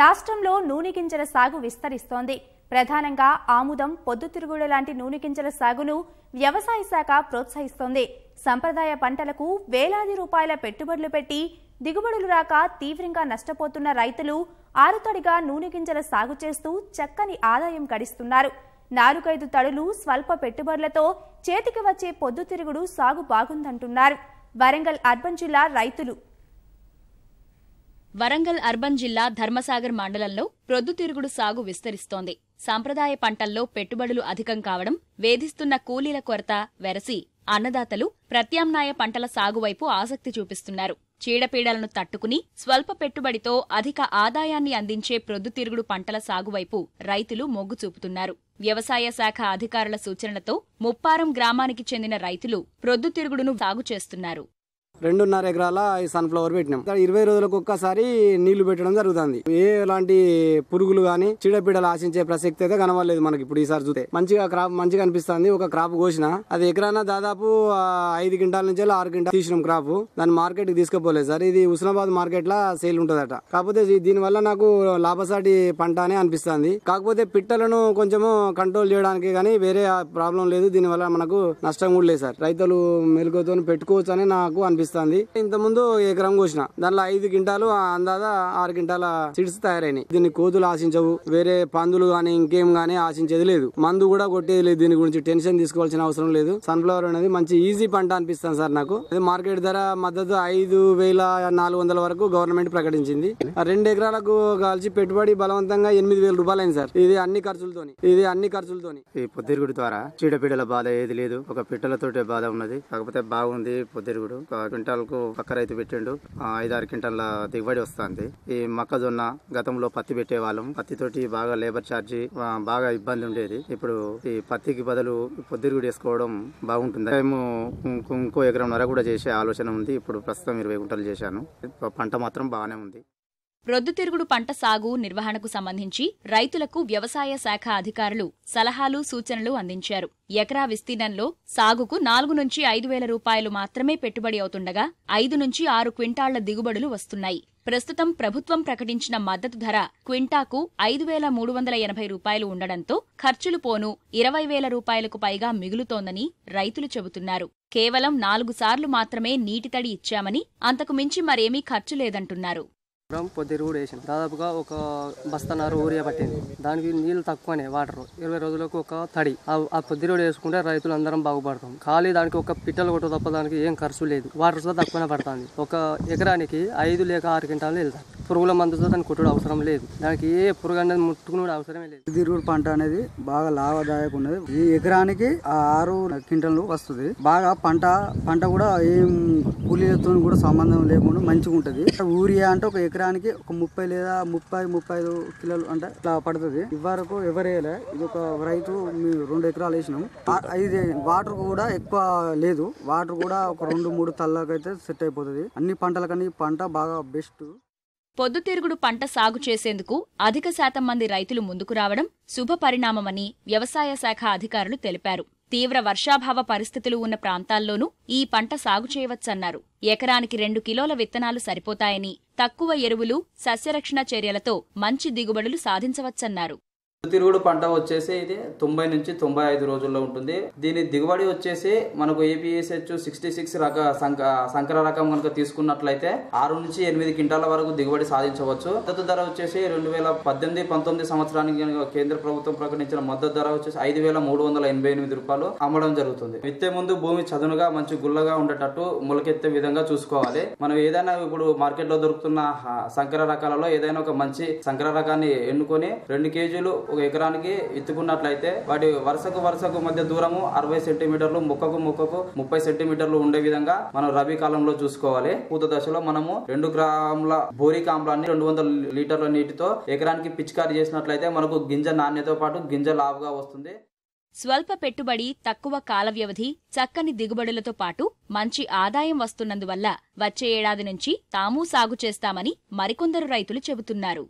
రాష్ట్రంలో నూనె గింజల సాగు విస్తరిస్తోంది. ప్రధానంగా ఆముదం పొద్దుతిరుగుడు లాంటి నూనె గింజల సాగును వ్యవసాయ శాఖ ప్రోత్సహిస్తోంది. సంప్రదాయ పంటలకు వేలాది రూపాయల పెట్టుబడులు పెట్టి దిగుబడులు రాక తీవ్రంగా నష్టపోతున్న రైతులు ఆరుతడిగా నూనె గింజల సాగు చేస్తూ చక్కని ఆదాయం గడిస్తున్నారు. నాలుగైదు తడులు స్వల్ప పెట్టుబడులతో చేతికి వచ్చే పొద్దుతిరుగుడు సాగు బాగుందంటున్నారు. వరంగల్ అర్బన్ జిల్లా రైతులు వరంగల్ అర్బన్ జిల్లా ధర్మసాగర్ మండలంలో ప్రొద్దుతిరుగుడు సాగు విస్తరిస్తోంది. సాంప్రదాయ పంటల్లో పెట్టుబడులు అధికం కావడం వేధిస్తున్న కూలీల కొరత వెరసి అన్నదాతలు ప్రత్యామ్నాయ పంటల సాగువైపు ఆసక్తి చూపిస్తున్నారు. చీడపీడలను తట్టుకుని స్వల్ప పెట్టుబడితో అధిక ఆదాయాన్ని అందించే ప్రొద్దుతిరుగుడు పంటల సాగువైపు రైతులు మొగ్గు చూపుతున్నారు. వ్యవసాయ శాఖ అధికారుల సూచనలతో ముప్పారం గ్రామానికి చెందిన రైతులు ప్రొద్దుతిరుగుడును సాగు చేస్తున్నారు. రెండున్నర ఎకరాల ఈ సన్ఫ్లవర్ పెట్టినాం. ఇరవై రోజులకు ఒక్కసారి నీళ్ళు పెట్టడం జరుగుతుంది. ఏ ఎలాంటి పురుగులు గానీ చీడపీడలు ఆశించే ప్రసక్తి అయితే కనబడలేదు మనకి ఇప్పుడు ఈసారి చూస్తే. మంచిగా క్రాప్ మంచిగా అనిపిస్తుంది. ఒక క్రాప్ కోసిన అది ఎకరాన దాదాపు ఐదు క్వింటాల నుంచి ఆరు క్వింటాల్ తీసినాం క్రాప్. దాన్ని మార్కెట్కి తీసుకుపోలేదు సార్. ఇది హుస్నాబాద్ మార్కెట్లా సేల్ ఉంటుందట. కాకపోతే దీని వల్ల నాకు లాభసాటి పంట అనే అనిపిస్తుంది. కాకపోతే పిట్టలను కొంచెము కంట్రోల్ చేయడానికి కానీ వేరే ప్రాబ్లం లేదు. దీని వల్ల మనకు నష్టం కూడా లేదు సార్. రైతులు మెలుగుతో పెట్టుకోవచ్చు అని నాకు అనిపిస్తుంది. ఇంత ముందు ఎకరం కోసిన దానిలో ఐదు గింటాలు అందాదా ఆరు గింటాల సీడ్స్ తయారైనాయి. దీన్ని కోతులు ఆశించవు వేరే పందులు గానీ ఇంకేం గానీ ఆశించేది లేదు. మందు కూడా కొట్టేది లేదు దీని గురించి టెన్షన్ తీసుకోవాల్సిన అవసరం లేదు. సన్ఫ్లవర్ అనేది మంచి ఈజీ పంట అనిపిస్తుంది సార్ నాకు. మార్కెట్ ధర మద్దతు ఐదు వేల నాలుగు వందల వరకు గవర్నమెంట్ ప్రకటించింది. రెండు ఎకరాలకు కలిసి పెట్టుబడి బలవంతంగా ఎనిమిది వేల రూపాయలు అయింది సార్. ఇది అన్ని ఖర్చులతోని ఇది అన్ని ఖర్చులతోని. ఈ పొద్దురుగుడు ద్వారా చీడపీడల బాధ ఏది లేదు. ఒక పిట్టలతోటే బాధ ఉన్నది. కాకపోతే బాగుంది పొద్దురుగుడు. క్వింటాల్కు పక్క రైతు పెట్టిండు. ఐదారు క్వింటాల దిగుబడి వస్తుంది. ఈ మొక్కజొన్న గతంలో పత్తి పెట్టేవాళ్ళం. పత్తితోటి బాగా లేబర్ ఛార్జీ బాగా ఇబ్బంది ఉండేది. ఇప్పుడు ఈ పత్తికి బదులు పొద్దురుగుడు వేసుకోవడం బాగుంటుంది. మేము ఇంకో- ఇంకో నర కూడా చేసే ఆలోచన ఉంది. ఇప్పుడు ప్రస్తుతం ఇరవై గుంటలు చేశాను. పంట మాత్రం బాగానే ఉంది. ప్రొద్దుతిరుగుడు పంట సాగు నిర్వహణకు సంబంధించి రైతులకు వ్యవసాయ శాఖ అధికారులు సలహాలు సూచనలు అందించారు. ఎకరా విస్తీర్ణంలో సాగుకు నాలుగు నుంచి ఐదు వేల రూపాయలు మాత్రమే పెట్టుబడి అవుతుండగా ఐదు నుంచి ఆరు క్వింటాళ్ళ దిగుబడులు వస్తున్నాయి. ప్రస్తుతం ప్రభుత్వం ప్రకటించిన మద్దతు ధర క్వింటాకు ఐదు వేల మూడు వందల ఎనభై రూపాయలు ఉండడంతో ఖర్చులు పోను ఇరవై వేల రూపాయలకు పైగా మిగులుతోందని రైతులు చెబుతున్నారు. కేవలం నాలుగు సార్లు మాత్రమే నీటి తడి ఇచ్చామని అంతకు మించి మరేమీ ఖర్చు లేదంటున్నారు. గ్రామ్ పొద్దురు కూడా వేసాం దాదాపుగా ఒక బస్తన్నర ఊరియా పట్టింది. దానికి నీళ్ళు తక్కువనే వాటర్. ఇరవై రోజులకు ఒక తడి. ఆ- ఆ వేసుకుంటే రైతులు అందరం బాగుపడతాం. ఖాళీ దానికి ఒక పిట్టలు కొట్టు తప్ప దానికి ఏం ఖర్చు లేదు. వాటర్ కూడా తక్కువనే పడుతుంది. ఒక ఎకరానికి ఐదు లేక ఆరు క్వింటాలు వెళ్తాం పురుగుల మందుతో దానికి కొట్టుడు అవసరం లేదు. దానికి ఏ పురుగు అనేది ముట్టుకునే అవసరమే లేదు. దిగుడు పంట అనేది బాగా లాభదాయక ఉన్నది. ఈ ఎకరానికి ఆరు క్వింటల్ వస్తుంది. బాగా పంట పంట కూడా ఏం కూలీలతో కూడా సంబంధం లేకుండా మంచిగా ఉంటుంది. ఊరియా అంటే ఒక ఎకరానికి ఒక ముప్పై లేదా ముప్పై ముప్పై ఐదు కిలోలు అంటే ఇట్లా పడుతుంది. ఇవరకు ఎవరేయలే ఇది ఒక రైతు రెండు ఎకరాలు వేసినాం. ఇది వాటర్ కూడా ఎక్కువ లేదు. వాటర్ కూడా ఒక రెండు మూడు తల్లకైతే సెట్ అయిపోతుంది. అన్ని పంటలకని పంట బాగా బెస్ట్. పొద్దుతిరుగుడు పంట సాగు చేసేందుకు అధిక శాతం మంది రైతులు ముందుకు రావడం శుభ పరిణామమని వ్యవసాయ శాఖ అధికారులు తెలిపారు. తీవ్ర వర్షాభావ పరిస్థితులు ఉన్న ప్రాంతాల్లోనూ ఈ పంట సాగు చేయవచ్చన్నారు. ఎకరానికి రెండు కిలోల విత్తనాలు సరిపోతాయని తక్కువ ఎరువులు సస్యరక్షణ చర్యలతో మంచి దిగుబడులు సాధించవచ్చన్నారు. తిరుగుడు పంట వచ్చేసి ఇది తొంభై నుంచి తొంభై ఐదు రోజుల్లో ఉంటుంది. దీని దిగుబడి వచ్చేసి మనకు ఏపీఎస్హెచ్ సిక్స్టీ సిక్స్ రక సంకర రకం కనుక తీసుకున్నట్లయితే ఆరు నుంచి ఎనిమిది క్వింటాల వరకు దిగుబడి సాధించవచ్చు. మద్దతు ధర వచ్చేసి రెండు వేల పద్దెనిమిది పంతొమ్మిది సంవత్సరానికి కేంద్ర ప్రభుత్వం ప్రకటించిన మద్దతు ధర వచ్చేసి ఐదు వేల మూడు వందల ఎనభై ఎనిమిది రూపాయలు అమ్మడం జరుగుతుంది. విత్తే ముందు భూమి చదునుగా మంచి గుల్లగా ఉండేటట్టు మొలకెత్తే విధంగా చూసుకోవాలి. మనం ఏదైనా ఇప్పుడు మార్కెట్లో దొరుకుతున్న సంకర రకాలలో ఏదైనా ఒక మంచి సంకర రకాన్ని ఎన్నుకొని రెండు కేజీలు ఒక ఎకరానికి ఎత్తుకున్నట్లయితే వాటి వరుసకు వరుసకు మధ్య దూరము అరవై సెంటీమీటర్లు మొక్కకు మొక్కకు ముప్పై సెంటీమీటర్లు ఉండే విధంగా మనం రబీ కాలంలో చూసుకోవాలి. పూత దశలో మనము రెండు గ్రాముల బోరిక్ ఆమ్లాన్ని రెండు వందల లీటర్ల నీటితో ఎకరానికి పిచికారీ చేసినట్లయితే మనకు గింజ నాణ్యతతో పాటు గింజ లావుగా వస్తుంది. స్వల్ప పెట్టుబడి తక్కువ కాల వ్యవధి చక్కని దిగుబడులతో పాటు మంచి ఆదాయం వస్తున్నందువల్ల వచ్చే ఏడాది నుంచి తాము సాగు చేస్తామని మరికొందరు రైతులు చెబుతున్నారు.